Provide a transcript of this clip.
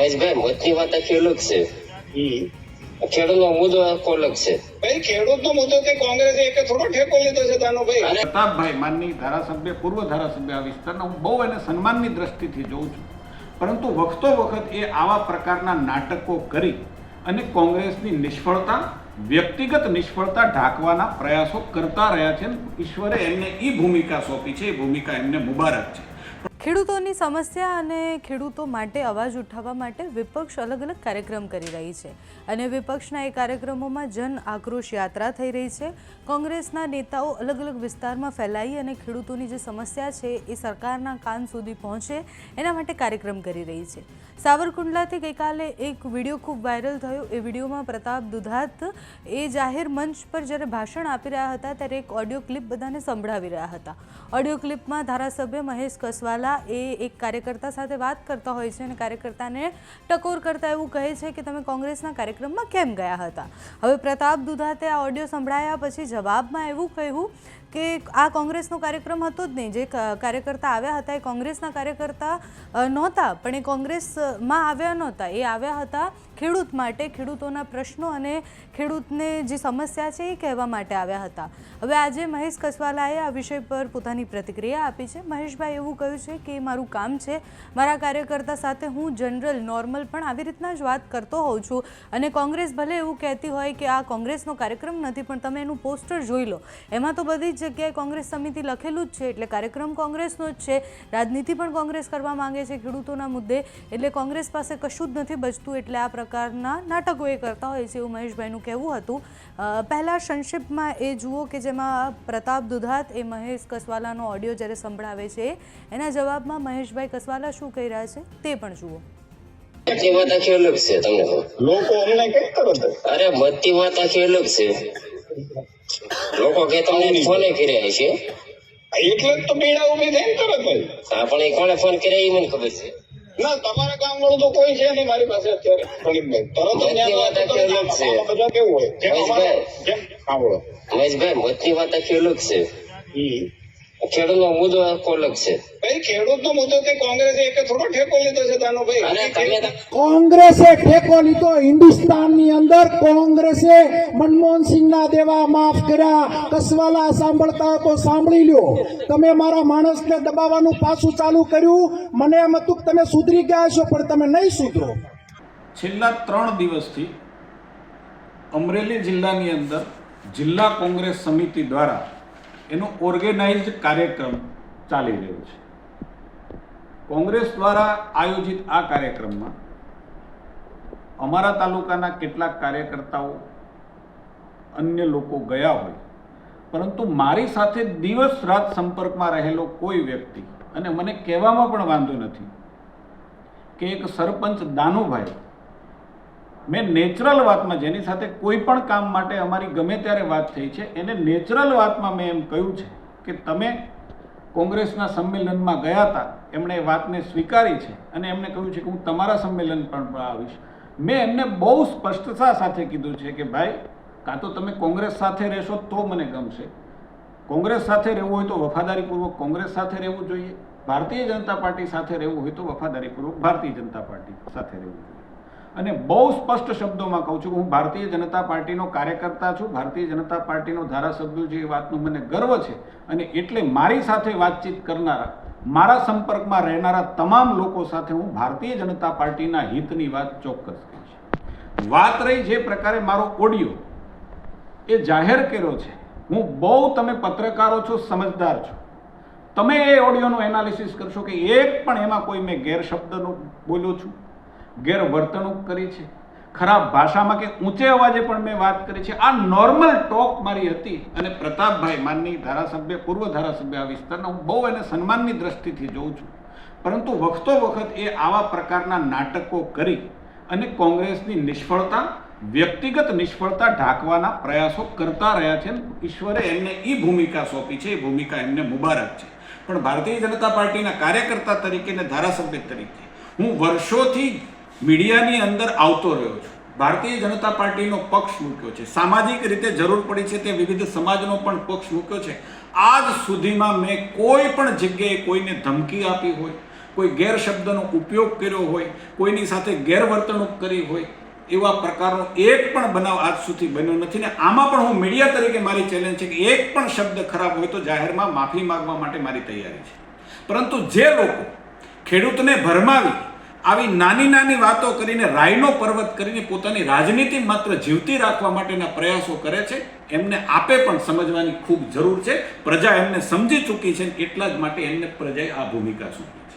મહેશભાઈ મોતની વાત આખી અલગ છે. ખેડૂતનો મુદ્દો આખો અલગ છે. ભાઈ ખેડૂતનો મુદ્દો તે કોંગ્રેસે એક થોડો ઠેકો લીધો છે દાનુભાઈ પ્રતાપભાઈ માનની ધારાસભ્ય પૂર્વ ધારાસભ્ય આ વિસ્તારના હું બહુ એને સન્માનની દ્રષ્ટિથી જોઉં છું. પરંતુ વખતો વખત એ આવા પ્રકારના નાટકો કરી અને કોંગ્રેસની નિષ્ફળતા વ્યક્તિગત નિષ્ફળતા ઢાંકવાના પ્રયાસો કરતા રહ્યા છે ઈશ્વરે એમને એ ભૂમિકા સોંપી છે એ ભૂમિકા એમને મુબારક છે. ખેડૂતોની સમસ્યા અને ખેડૂતો માટે અવાજ ઉઠાવવા માટે વિપક્ષ અલગ અલગ કાર્યક્રમ કરી રહી છે. અને વિપક્ષના એ કાર્યક્રમોમાં જન આક્રોશ યાત્રા થઈ રહી છે. કોંગ્રેસના નેતાઓ અલગ અલગ વિસ્તારમાં ફેલાઈ અને ખેડૂતોની જે સમસ્યા છે એ સરકારના કાન સુધી પહોંચે એના માટે કાર્યક્રમ કરી રહી છે. સાવરકુંડલાથી ગઈકાલે એક વીડિયો ખૂબ વાયરલ થયો. એ વિડીયોમાં પ્રતાપ દુધાત એ જાહેર મંચ પર જ્યારે ભાષણ આપી રહ્યા હતા ત્યારે એક ઓડિયો ક્લિપ બધાને સંભળાવી રહ્યા હતા. ઓડિયો ક્લિપમાં ધારાસભ્ય મહેશ કસવાલા એ એક કાર્યકર્તા સાથે વાત કરતા હોય છે અને કાર્યકર્તાને ટકોર કરતા એવું કહે છે કે તમે કોંગ્રેસના કાર્યક્રમમાં કેમ ગયા હતા? હવે પ્રતાપ દુધાતે આ ઓડિયો સંભળાયા પછી જવાબમાં એવું કહ્યું કે આ કોંગ્રેસનો કાર્યક્રમ હતો જ નહીં. જે કાર્યકર્તા આવ્યા હતા એ કોંગ્રેસના કાર્યકર્તા નહોતા, પણ એ કોંગ્રેસમાં આવ્યા નહોતા. એ આવ્યા હતા ખેડૂત માટે ખેડૂતોના પ્રશ્નો અને ખેડૂતને જે સમસ્યા છે એ કહેવા માટે આવ્યા હતા. હવે આજે મહેશ કસવાલાએ આ વિષય પર પોતાની પ્રતિક્રિયા આપી છે. મહેશભાઈ, એવું કહ્યું છે કે મારું કામ છે, મારા કાર્યકર્તા સાથે હું જનરલ, નોર્મલ પણ આવી રીતના જ વાત કરતો હોઉં છું. અને કોંગ્રેસ ભલે એવું કહેતી હોય કે આ કોંગ્રેસનો કાર્યક્રમ નથી, પણ તમે એનું પોસ્ટર જોઈ લો. એમાં તો બધી જ જગ્યાએ કોંગ્રેસ સમિતિ લખેલું જ છે, એટલે કાર્યક્રમ કોંગ્રેસનો જ છે. રાજનીતિ પણ કોંગ્રેસ કરવા માંગે છે ખેડૂતોના મુદ્દે, એટલે કોંગ્રેસ પાસે કશું જ નથી બચતું, એટલે આ પ્રકારના નાટકો એ કરતા હોય છે એવું મહેશભાઈનું કહેવું હતું. પહેલા સંક્ષિપ્તમાં એ જુઓ કે જેમાં પ્રતાપ દુધાત એ મહેશ કસવાલાનો ઓડિયો જ્યારે સંભળાવે છે એના જવાબમાં મહેશભાઈ કસવાલા શું કહી રહ્યા છે તે પણ જુઓ. મતની વાત આખી અલગ છે તમને લોકો અમને કઈ કરો અરે મતની વાત આખી અલગ છે? લોકો કે તમને ફોને કર્યા છે એટલે જ તો પીડા ઊભી થઈ તરત હા પણ એ કોને ફોન કર્યા એ મને ખબર છે. ના તમારા કામ વાળું તો કોઈ છે નહીં મારી પાસે અત્યારે. તરત. કેવું હોય? જેમ સાંભળો મહેશભાઈ મોતની વાત આખી અલગ છે. ખેડૂતનો મુદ્દો અલગ છે. ભાઈ ખેડૂતનો મુદ્દો તે કોંગ્રેસે એક થોડો ઠેકો લીધો છે દાનુભાઈ. અને તમે તો કોંગ્રેસે ઠેકો લીધો હિન્દુસ્તાનની અંદર કોંગ્રેસે મનમોહન સિંહના દેવા માફ કર્યા કસવાલા સાંભળતા તો સાંભળી લ્યો. તમે મારા માણસને દબાવવાનું પાછું ચાલુ કર્યું મને એમ હતું કે તમે સુધરી ગયા છો પણ તમે નહીં સુધરો. છેલ્લા ત્રણ દિવસથી અમરેલી જિલ્લાની અંદર જિલ્લા કોંગ્રેસ સમિતિ દ્વારા એનો ઓર્ગેનાઇઝડ કાર્યક્રમ ચાલી રહ્યો છે. કોંગ્રેસ દ્વારા આયોજિત આ કાર્યક્રમમાં અમારા તાલુકાના કેટલાક કાર્યકર્તાઓ, અન્ય લોકો ગયા હોય, પરંતુ મારી સાથે દિવસ રાત સંપર્કમાં રહેલો કોઈ વ્યક્તિ, અને મને કહેવામાં પણ વાંધો નથી, કે એક સરપંચ દાનુભાઈ મેં નેચરલ વાતમાં જેની સાથે કોઈ પણ કામ માટે અમારી ગમે ત્યારે વાત થઈ છે, એને નેચરલ વાતમાં મેં એમ કહ્યું છે કે તમે કોંગ્રેસના સંમેલનમાં ગયા હતા, એમણે એ વાતને સ્વીકારી છે અને એમણે કહ્યું છે કે હું તમારા સંમેલન પણ આવીશ. મેં એમને બહુ સ્પષ્ટતા સાથે કીધું છે કે ભાઈ, કાં તો તમે કોંગ્રેસ સાથે રહેશો તો મને ગમશે. કોંગ્રેસ સાથે રહેવું હોય તો વફાદારીપૂર્વક કોંગ્રેસ સાથે રહેવું જોઈએ. ભારતીય જનતા પાર્ટી સાથે રહેવું હોય તો વફાદારીપૂર્વક ભારતીય જનતા પાર્ટી સાથે રહેવું જોઈએ. અને બહુ સ્પષ્ટ શબ્દોમાં કહું છું કે હું ભારતીય જનતા પાર્ટીનો કાર્યકર્તા છું, ભારતીય જનતા પાર્ટીનો ધારાસભ્ય છે, એ વાતનું મને ગર્વ છે. અને એટલે મારી સાથે વાતચીત કરનારા, મારા સંપર્કમાં રહેનારા તમામ લોકો સાથે હું ભારતીય જનતા પાર્ટીના હિતની વાત ચોક્કસ કહીશ. વાત રહી જે પ્રકારે મારો ઓડિયો, એ જાહેર કર્યો છે. હું બહુ તમે પત્રકારો છો, સમજદાર છો. તમે એ ઓડિયોનું એનાલિસિસ કરશો કે એક પણ એમાં કોઈ મેં ગેરશબ્દનો બોલ્યો છું. ગેરવર્તણૂક કરી છે. ખરાબ ભાષામાં કે ઊંચે અવાજે પણ મેં વાત કરી છે. આ નોર્મલ ટોક મારી હતી અને પ્રતાપભાઈ માનની ધારાસભ્ય, પૂર્વ ધારાસભ્ય આ વિસ્તારના હું બહુ એને સન્માનની દ્રષ્ટિથી જોઉં છું. પરંતુ વખતો વખત એ આવા પ્રકારના નાટકો કરી અને કોંગ્રેસની નિષ્ફળતા, વ્યક્તિગત નિષ્ફળતા ઢાંકવાના પ્રયાસો કરતા રહ્યા છે. ઈશ્વરે એમને એ ભૂમિકા સોંપી છે. એ ભૂમિકા એમને મુબારક છે. પણ ભારતીય જનતા પાર્ટીના કાર્યકર્તા તરીકે અને ધારાસભ્ય તરીકે હું વર્ષોથી મીડિયાની અંદર આવતો રહ્યો છું. ભારતીય જનતા પાર્ટીનો પક્ષ મૂક્યો છે. સામાજિક રીતે જરૂર પડી છે તે વિવિધ સમાજનો પણ પક્ષ મૂક્યો છે. આજ સુધીમાં મેં કોઈ પણ જગ્યાએ કોઈને ધમકી આપી હોય, કોઈ ગેરશબ્દનો ઉપયોગ કર્યો હોય, કોઈની સાથે ગેરવર્તણૂક કરી હોય, એવા પ્રકારનો એક પણ બનાવ આજ સુધી બન્યો નથી ને આમાં પણ હું મીડિયા તરીકે મારી ચેલેન્જ છે કે એક પણ શબ્દ ખરાબ હોય તો જાહેરમાં માફી માંગવા માટે મારી તૈયારી છે. પરંતુ જે લોકો ખેડૂતને ભરમાવી આવી નાની નાની વાતો કરીને રાયનો પર્વત કરીને પોતાની રાજનીતિ માત્ર જીવતી રાખવા માટેના પ્રયાસો કરે છે. એમને આપે પણ સમજવાની ખૂબ જરૂર છે. પ્રજા એમને સમજી ચૂકી છે એટલા જ માટે એમને પ્રજાએ આ ભૂમિકા સોંપી